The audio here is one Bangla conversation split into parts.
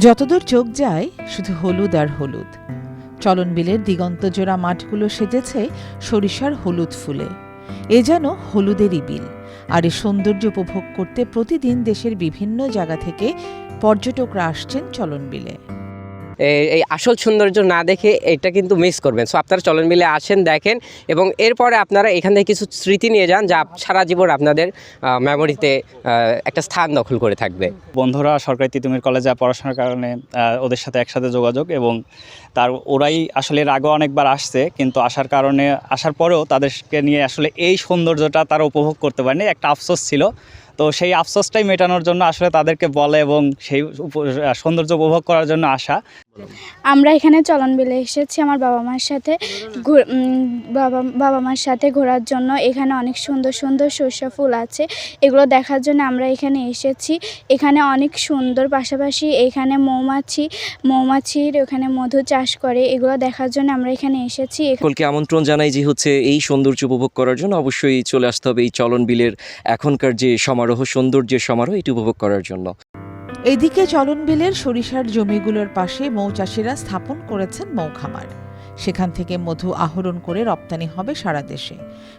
যতদূর চোখ যায়, শুধু হলুদ আর হলুদ। চলনবিলের দিগন্তজোড়া মাঠগুলো সেজেছে সরিষার হলুদ ফুলে। এ যেন হলুদেরই বিল, আর এ সৌন্দর্য উপভোগ করতে প্রতিদিন দেশের বিভিন্ন জায়গা থেকে পর্যটকরা আসছেন চলনবিলে এই- আসল সৌন্দর্য না দেখে এটা কিন্তু মিস করবেন। সো আপনারা চলন মিলে আসেন, দেখেন এবং এরপরে আপনারা এখান থেকে কিছু স্মৃতি নিয়ে যান যা সারা জীবন আপনাদের মেমোরিতে একটা স্থান দখল করে থাকবে। বন্ধুরা, সরকারি তিতুমির কলেজে পড়াশোনার কারণে ওদের সাথে একসাথে যোগাযোগ এবং তার, ওরাই আসলে এর আগেও অনেকবার আসছে, কিন্তু আসার কারণে, আসার পরেও তাদেরকে নিয়ে আসলে এই সৌন্দর্যটা তারা উপভোগ করতে পারেনি। একটা আফসোস ছিল। তো সেই আফসোসটাই মেটানোর জন্য আসলে তাদেরকে বলে এবং সেই সৌন্দর্য উপভোগ করার জন্য আসা। আমরা এখানে চলন বিলে এসেছি আমার বাবা মার সাথে বাবা বাবা মার সাথে ঘোরার জন্য। এখানে অনেক সুন্দর সুন্দর সর্ষে ফুল আছে। এগুলো দেখার জন্য আমরা এখানে এসেছি। এখানে অনেক সুন্দর পাশাপাশি এখানে মৌমাছি মৌমাছির ওখানে মধু চাষ করে। এগুলো দেখার জন্য আমরা এখানে এসেছি। সকলকে আমন্ত্রণ জানাই যে হচ্ছে এই সৌন্দর্য উপভোগ করার জন্য অবশ্যই চলে আসতে হবে এই চলন বিলের এখনকার যে সমারোহ সৌন্দর্যের সমারোহ এটি উপভোগ করার জন্য। এদিকে চলনবিলের সরিষার জমিগুলোর পাশে মৌচাষিরা স্থাপন করেছেন মৌখামার সেখান থেকে মধু আহরণ করে রপ্তানি হবে সারা দেশে।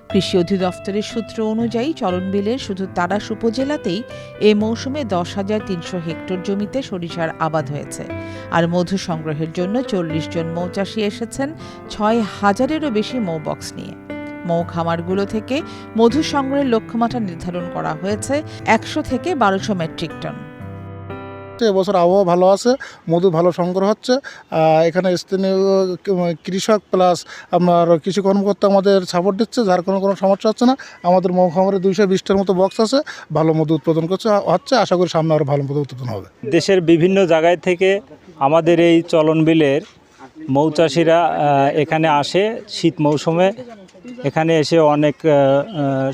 কৃষি অধিদপ্তরের সূত্র অনুযায়ী চলনবিলের শুধু তারাস উপজেলাতেই এ মৌসুমে দশ হাজার তিনশো হেক্টর জমিতে সরিষার আবাদ হয়েছে। আর মধু সংগ্রহের জন্য চল্লিশ জন মৌচাষী এসেছেন, ছয় হাজারেরও বেশি মৌ বক্স নিয়ে। মৌ খামারগুলো থেকে মধু সংগ্রহের লক্ষ্যমাত্রা নির্ধারণ করা হয়েছে একশো থেকে বারোশো মেট্রিক টন। এবছর আবহাওয়া ভালো আছে, মধু ভালো সংগ্রহ হচ্ছে। এখানে স্থানীয় কৃষক প্লাস আপনার কৃষি কর্মকর্তা আমাদের সাপোর্ট দিচ্ছে, যার কোনো কোনো সমস্যা হচ্ছে না। আমাদের মৌখামারে দুইশো বিশটার মতো বক্স আছে, ভালো মধু উৎপাদন করছে, হচ্ছে, আশা করি সামনে আরও ভালো মধু উৎপাদন হবে। দেশের বিভিন্ন জায়গায় থেকে আমাদের এই চলন বিলের মৌচাষিরা এখানে আসে শীত মৌসুমে। এখানে এসে অনেক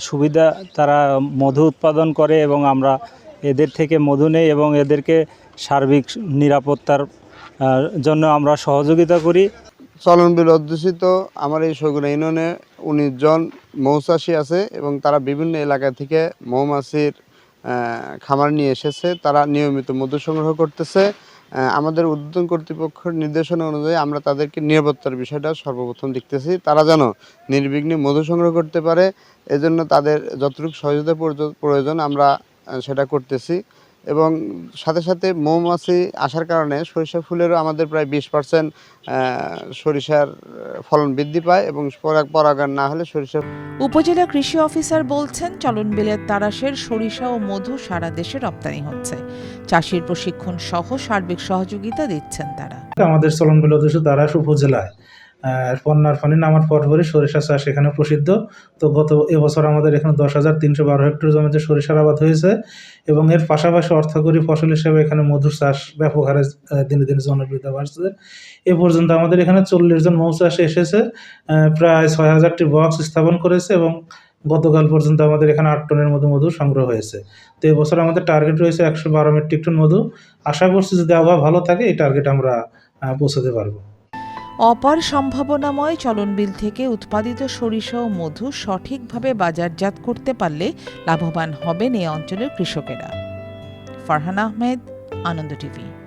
সুবিধা, তারা মধু উৎপাদন করে এবং আমরা এদের থেকে মধু নেই এবং এদেরকে সার্বিক নিরাপত্তার জন্য আমরা সহযোগিতা করি। চলন বিল অধ্যুষিত, আমার এই সগুনা ইউনিয়নে উনিশ জন মৌচাষী আছে এবং তারা বিভিন্ন এলাকা থেকে মৌমাছির খামার নিয়ে এসেছে। তারা নিয়মিত মধু সংগ্রহ করতেছে। আমাদের উদ্বোধন কর্তৃপক্ষের নির্দেশনা অনুযায়ী আমরা তাদেরকে নিরাপত্তার বিষয়টা সর্বপ্রথম দেখতেছি। তারা যেন নির্বিঘ্নে মধু সংগ্রহ করতে পারে, এজন্য তাদের যতটুকু সহযোগিতা প্রয়োজন আমরা সেটা করতেছি। এবং সাথে সাথে মৌমাছি আসার কারণে সরিষা ফুলেরও আমাদের প্রায় বিশ পার্সেন্ট সরিষার ফলন বৃদ্ধি পায় এবং পরাগ পরাগান না হলে সরিষা উপজেলা কৃষি অফিসার বলছেন চলন চলনবিলের তারাশের সরিষা ও মধু সারা দেশে রপ্তানি হচ্ছে। চাষির প্রশিক্ষণ সহ সার্বিক সহযোগিতা দিচ্ছেন তারা। আমাদের চলনবিল অধ্যক্ষ দারাস উপজেলায় পন্নার ফানি নামার পরপরই সরিষা চাষ এখানে প্রসিদ্ধ। তো গত এবছর আমাদের এখানে দশ হাজার তিনশো বারো হেক্টর জমিতে সরিষার আবাদ হয়েছে এবং এর পাশাপাশি অর্থকরী ফসল হিসেবে এখানে মধুর চাষ ব্যাপক হারে দিনে দিনে জনপ্রিয়তা বাড়ছে। এ পর্যন্ত আমাদের এখানে চল্লিশ জন মৌচাষী এসেছে প্রায় ছয় হাজারটি বক্স স্থাপন করেছে এবং গতকাল পর্যন্ত আমাদের এখানে আট টনের মতো মধু সংগ্রহ হয়েছে। তো এবছর আমাদের টার্গেট রয়েছে একশো বারো মেট্রিক টন মধু। আশা করছি যদি আবহাওয়া ভালো থাকে, এই টার্গেট আমরা পৌঁছাতে পারব। অপার সম্ভাবনাময় চলনবিল থেকে উৎপাদিত সরিষা ও মধু সঠিকভাবে বাজারজাত করতে পারলে লাভবান হবেন এ অঞ্চলের কৃষকেরা। ফারহান আহমেদ, আনন্দ টিভি।